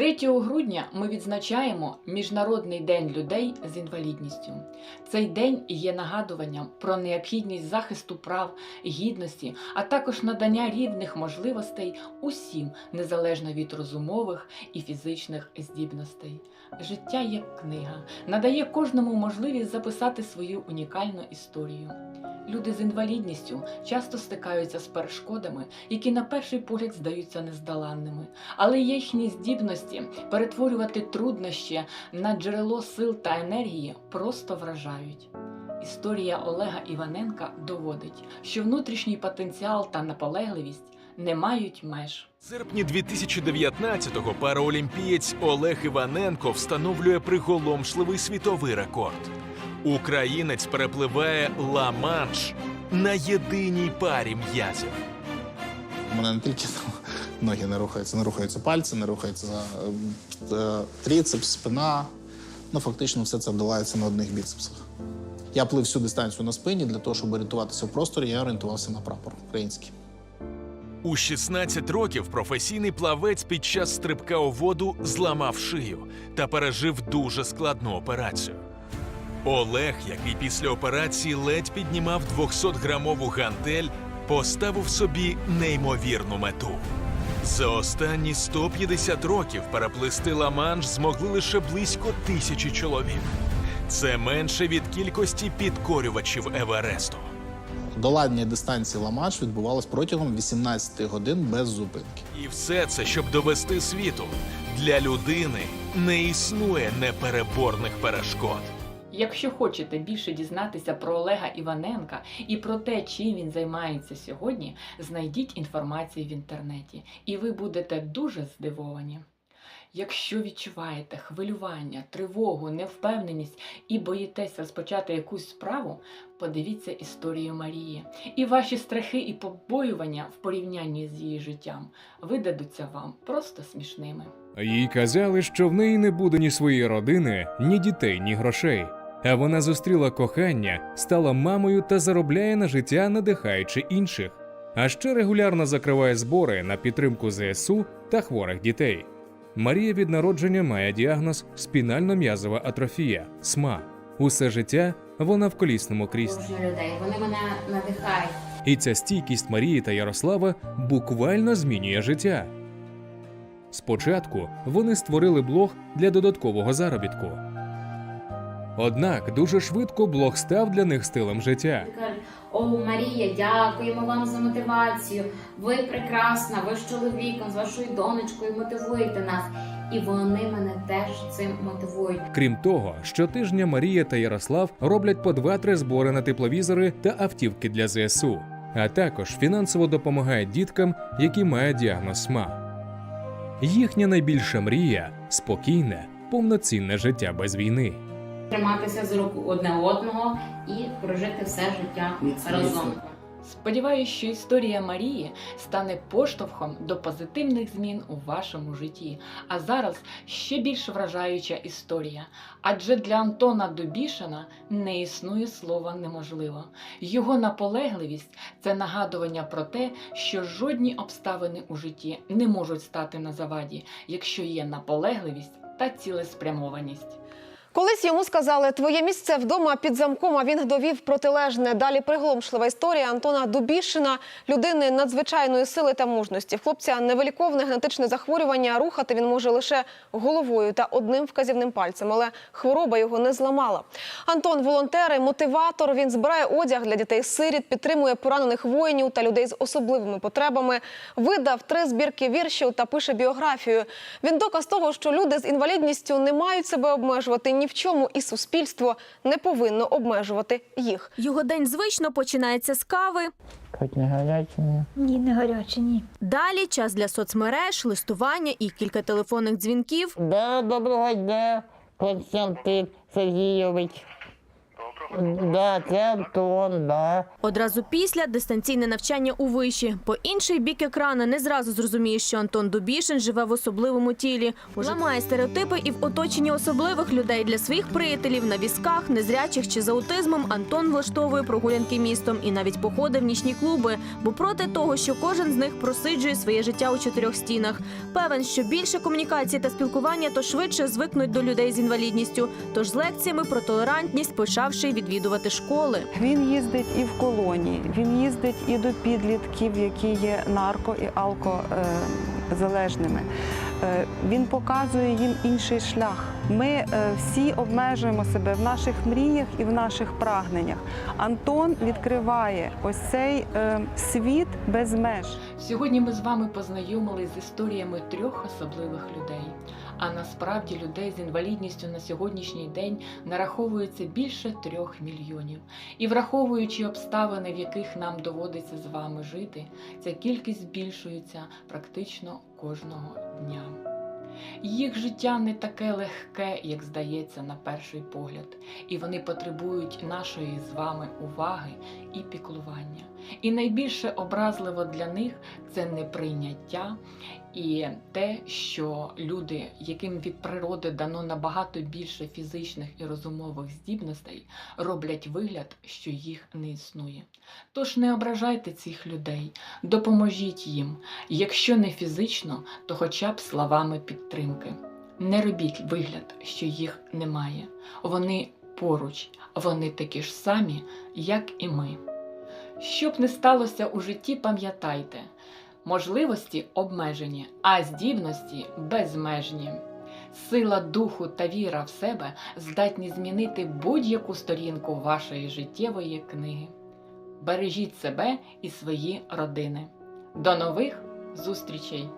три 3 грудня ми відзначаємо Міжнародний день людей з інвалідністю. Цей день є нагадуванням про необхідність захисту прав, гідності, а також надання рівних можливостей усім, незалежно від розумових і фізичних здібностей. Життя як книга надає кожному можливість записати свою унікальну історію. Люди з інвалідністю часто стикаються з перешкодами, які на перший погляд здаються нездоланними, але їхні здібності перетворювати труднощі на джерело сил та енергії просто вражають. Історія Олега Іваненка доводить, що внутрішній потенціал та наполегливість не мають меж. В серпні 2019-го параолімпієць Олег Іваненко встановлює приголомшливий світовий рекорд. Українець перепливає Ла-Манш на єдиній парі м'язів. У мене не тільки ноги не рухаються, не рухаються пальці, не рухається е, е, тріцепс, спина. Ну, фактично, все це вдавається на одних біцепсах. Я плив всю дистанцію на спині для того, щоб орієнтуватися в просторі, я орієнтувався на прапор український. У 16 років професійний плавець під час стрибка у воду зламав шию та пережив дуже складну операцію. Олег, який після операції ледь піднімав 200-грамову гантель, поставив собі неймовірну мету. За останні 150 років переплисти Ла-Манш змогли лише близько тисячі чоловік. Це менше від кількості підкорювачів Евересту. Долання дистанції Ла-Манш відбувалось протягом 18 годин без зупинки. І все це, щоб довести світу. Для людини не існує непереборних перешкод. Якщо хочете більше дізнатися про Олега Іваненка і про те, чим він займається сьогодні, знайдіть інформацію в інтернеті, і ви будете дуже здивовані. Якщо відчуваєте хвилювання, тривогу, невпевненість і боїтесь розпочати якусь справу, подивіться історію Марії, і ваші страхи і побоювання в порівнянні з її життям видадуться вам просто смішними. Їй казали, що в неї не буде ні своєї родини, ні дітей, ні грошей. А вона зустріла кохання, стала мамою та заробляє на життя, надихаючи інших. А ще регулярно закриває збори на підтримку ЗСУ та хворих дітей. Марія від народження має діагноз спінально-м'язова атрофія СМА. Усе життя вона в колісному кріслі. Людей. Вони мене надихають. І ця стійкість Марії та Ярослава буквально змінює життя. Спочатку вони створили блог для додаткового заробітку. Однак дуже швидко блог став для них стилем життя. О, Марія, дякуємо вам за мотивацію. Ви прекрасна, ви з чоловіком, з вашою донечкою мотивуєте нас. І вони мене теж цим мотивують. Крім того, щотижня Марія та Ярослав роблять по 2-3 збори на тепловізори та автівки для ЗСУ, а також фінансово допомагають діткам, які мають діагноз СМА. Їхня найбільша мрія спокійне, повноцінне життя без війни. Триматися з рук одне одного і прожити все життя разом. Сподіваюсь, що історія Марії стане поштовхом до позитивних змін у вашому житті. А зараз ще більш вражаюча історія. Адже для Антона Дубішина не існує слова неможливо. Його наполегливість це нагадування про те, що жодні обставини у житті не можуть стати на заваді, якщо є наполегливість та цілеспрямованість. Колись йому сказали, твоє місце вдома під замком, а він довів протилежне. Далі приголомшлива історія Антона Дубішина, людини надзвичайної сили та мужності. Хлопця невиліковне генетичне захворювання. Рухати він може лише головою та одним вказівним пальцем, але хвороба його не зламала. Антон волонтер і мотиватор. Він збирає одяг для дітей-сиріт, підтримує поранених воїнів та людей з особливими потребами. Видав три збірки віршів та пише біографію. Він доказ того, що люди з інвалідністю не мають себе обмежувати ні в чому, і суспільство не повинно обмежувати їх. Його день звично починається з кави. Хоч не гарячі, ні. Ні, не гаряче, ні. Далі час для соцмереж, листування і кілька телефонних дзвінків. Да, доброго дня, Константин Сергійович. Да, да. Одразу після дистанційне навчання у виші. По інший бік екрана не зразу зрозумієш, що Антон Дубішин живе в особливому тілі. Ламає стереотипи і в оточенні особливих людей для своїх приятелів на візках, незрячих чи з аутизмом. Антон влаштовує прогулянки містом і навіть походи в нічні клуби, бо проти того, що кожен з них просиджує своє життя у чотирьох стінах. Певен, що більше комунікації та спілкування, то швидше звикнуть до людей з інвалідністю. Тож з лекціями про толерантність почавши й відвідувати школи. Він їздить і в колонії, він їздить і до підлітків, які є нарко і алкозалежними. Е, Він показує їм інший шлях. Ми е, всі обмежуємо себе в наших мріях і в наших прагненнях. Антон відкриває ось цей е, світ без меж. Сьогодні ми з вами познайомились з історіями трьох особливих людей. А насправді людей з інвалідністю на сьогоднішній день нараховується більше трьох мільйонів. І враховуючи обставини, в яких нам доводиться з вами жити, ця кількість збільшується практично кожного дня. Їх життя не таке легке, як здається на перший погляд, і вони потребують нашої з вами уваги і піклування. І найбільше образливо для них це неприйняття і те, що люди, яким від природи дано набагато більше фізичних і розумових здібностей, роблять вигляд, що їх не існує. Тож не ображайте цих людей, допоможіть їм, якщо не фізично, то хоча б словами підтримки. Не робіть вигляд, що їх немає. Вони поруч, вони такі ж самі, як і ми. Щоб не сталося у житті, пам'ятайте, можливості обмежені, а здібності безмежні. Сила духу та віра в себе здатні змінити будь-яку сторінку вашої життєвої книги. Бережіть себе і свої родини. До нових зустрічей!